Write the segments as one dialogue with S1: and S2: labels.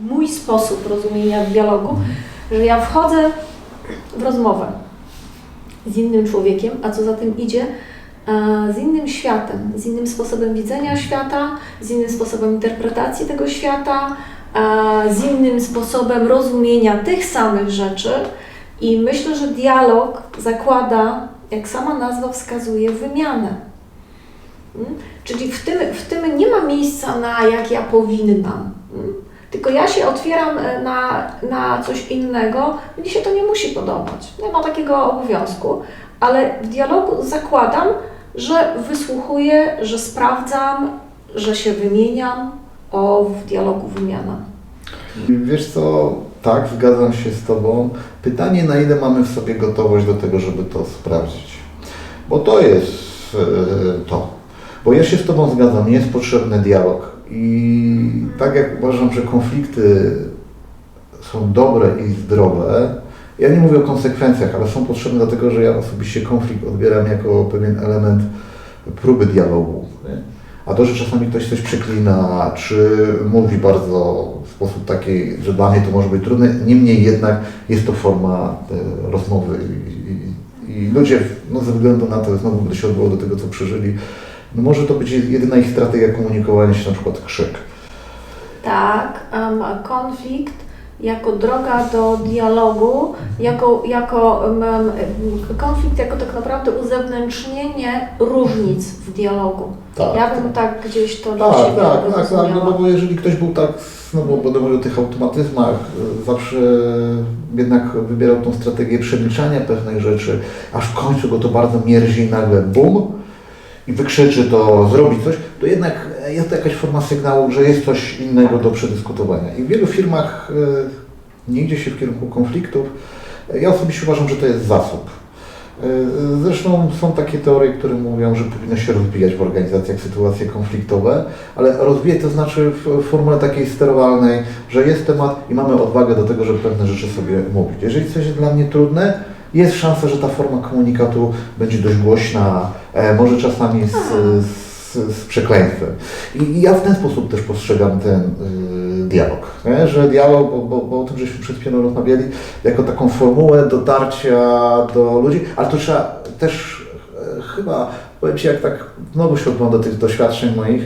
S1: mój sposób rozumienia dialogu, że ja wchodzę w rozmowę z innym człowiekiem, a co za tym idzie, z innym światem, z innym sposobem widzenia świata, z innym sposobem interpretacji tego świata, z innym sposobem rozumienia tych samych rzeczy. I myślę, że dialog zakłada, jak sama nazwa wskazuje, wymianę. Mm? Czyli w tym, w tym nie ma miejsca na jak ja powinnam. Tylko ja się otwieram e, na, na coś innego, mnie się to nie musi podobać. Nie ma takiego obowiązku, ale w dialogu zakładam, że wysłuchuję, że sprawdzam, że się wymieniam. O, w dialogu wymiana.
S2: Wiesz co, tak, zgadzam się z Tobą. Pytanie, na ile mamy w sobie gotowość do tego, żeby to sprawdzić. Bo to jest e, to. Bo ja się z Tobą zgadzam, jest potrzebny dialog. I tak jak uważam, że konflikty są dobre i zdrowe, ja nie mówię o konsekwencjach, ale są potrzebne dlatego, że ja osobiście konflikt odbieram jako pewien element próby dialogu. A to, że czasami ktoś coś przeklina, czy mówi bardzo w sposób taki, że dla mnie to może być trudne, niemniej jednak jest to forma e, rozmowy i, i, i ludzie, no ze względu na to, znowu będę się odwołał do tego, co przeżyli, może to być jedyna ich strategia komunikowania się, na przykład krzyk.
S1: Tak, em, konflikt jako droga do dialogu, jako, jako em, konflikt jako tak naprawdę uzewnętrznienie różnic w dialogu.
S2: Tak.
S1: Ja bym tak gdzieś to
S2: Tak,
S1: siebie
S2: tak, tak, tak, no bo jeżeli ktoś był tak, no bo będę mówił o tych automatyzmach, e, zawsze jednak wybierał tą strategię przemilczania pewnych rzeczy, aż w końcu go to bardzo mierzi i nagle bum i wykrzyczy to, zrobi coś, to jednak jest to jakaś forma sygnału, że jest coś innego do przedyskutowania. I w wielu firmach e, nie idzie się w kierunku konfliktów. E, Ja osobiście uważam, że to jest zasób. E, Zresztą są takie teorie, które mówią, że powinno się rozwijać w organizacjach sytuacje konfliktowe, ale rozwijać to znaczy w formule takiej sterowalnej, że jest temat i mamy odwagę do tego, żeby pewne rzeczy sobie mówić. Jeżeli coś jest dla mnie trudne, jest szansa, że ta forma komunikatu będzie dość głośna, e, może czasami z, z, z przekleństwem. I ja w ten sposób też postrzegam ten y, dialog, nie? że dialog, bo, bo, bo o tym żeśmy przed chwilą rozmawiali, jako taką formułę dotarcia do ludzi, ale to trzeba też e, chyba, powiem Ci, jak tak znowu się odgląda tych doświadczeń moich,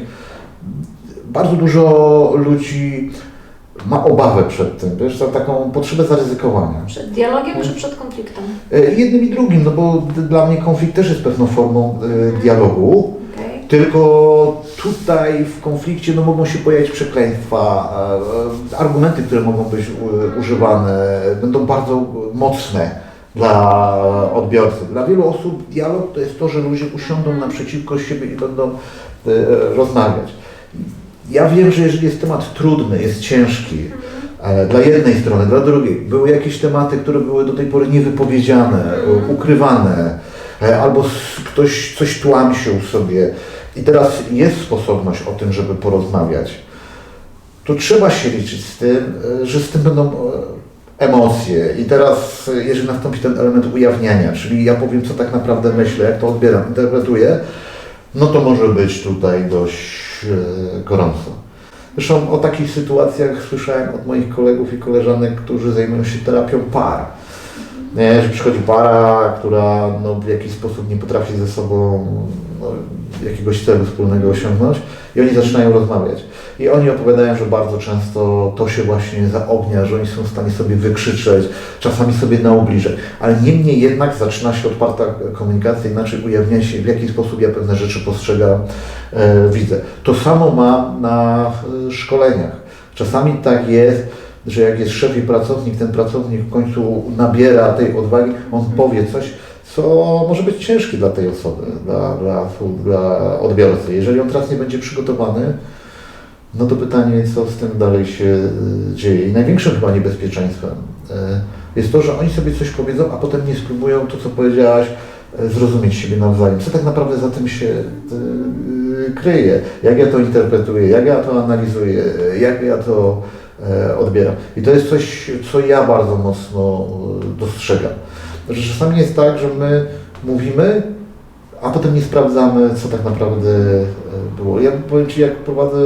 S2: bardzo dużo ludzi ma obawę przed tym, wiesz, za taką potrzebę zaryzykowania.
S1: Przed dialogiem czy przed konfliktem?
S2: E, Jednym i drugim, no bo dla mnie konflikt też jest pewną formą e, dialogu,
S1: Okej.
S2: tylko tutaj w konflikcie no, mogą się pojawić przekleństwa, e, argumenty, które mogą być używane, będą bardzo mocne dla odbiorcy. Dla wielu osób dialog to jest to, że ludzie usiądą naprzeciwko siebie i będą rozmawiać. Ja wiem, że jeżeli jest temat trudny, jest ciężki, dla jednej strony, dla drugiej, były jakieś tematy, które były do tej pory niewypowiedziane, e, ukrywane, e, albo ktoś coś tłamsił sobie. I teraz jest sposobność o tym, żeby porozmawiać, to trzeba się liczyć z tym, e, że z tym będą e, emocje. I teraz, jeżeli nastąpi ten element ujawniania, czyli ja powiem, co tak naprawdę myślę, jak to odbieram, interpretuję, no to może być tutaj dość gorąco. Zresztą o takich sytuacjach słyszałem od moich kolegów i koleżanek, którzy zajmują się terapią par. Nie, że przychodzi para, która no, w jakiś sposób nie potrafi ze sobą no, jakiegoś celu wspólnego osiągnąć i oni zaczynają rozmawiać. I oni opowiadają, że bardzo często to się właśnie zaognia, że oni są w stanie sobie wykrzyczeć, czasami sobie naubliżać. Ale niemniej jednak zaczyna się otwarta komunikacja, inaczej ujawnia się, w jaki sposób ja pewne rzeczy postrzegam, e, widzę. To samo mam na e, szkoleniach. Czasami tak jest, że jak jest szef i pracownik, ten pracownik w końcu nabiera tej odwagi, on powie coś, co może być ciężkie dla tej osoby, dla, dla, dla odbiorcy. Jeżeli on teraz nie będzie przygotowany, no to pytanie, co z tym dalej się y, dzieje. I największym chyba niebezpieczeństwem y, jest to, że oni sobie coś powiedzą, a potem nie spróbują to, co powiedziałaś, y, zrozumieć siebie nawzajem. Co tak naprawdę za tym się kryje? Jak ja to interpretuję? Jak ja to analizuję? Jak ja to e, odbieram? I to jest coś, co ja bardzo mocno y, dostrzegam. Że czasami jest tak, że my mówimy, a potem nie sprawdzamy, co tak naprawdę e, było. Ja powiem Ci, jak prowadzę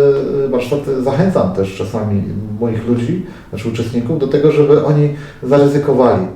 S2: e, warsztaty, zachęcam też czasami moich ludzi, znaczy uczestników, do tego, żeby oni zaryzykowali.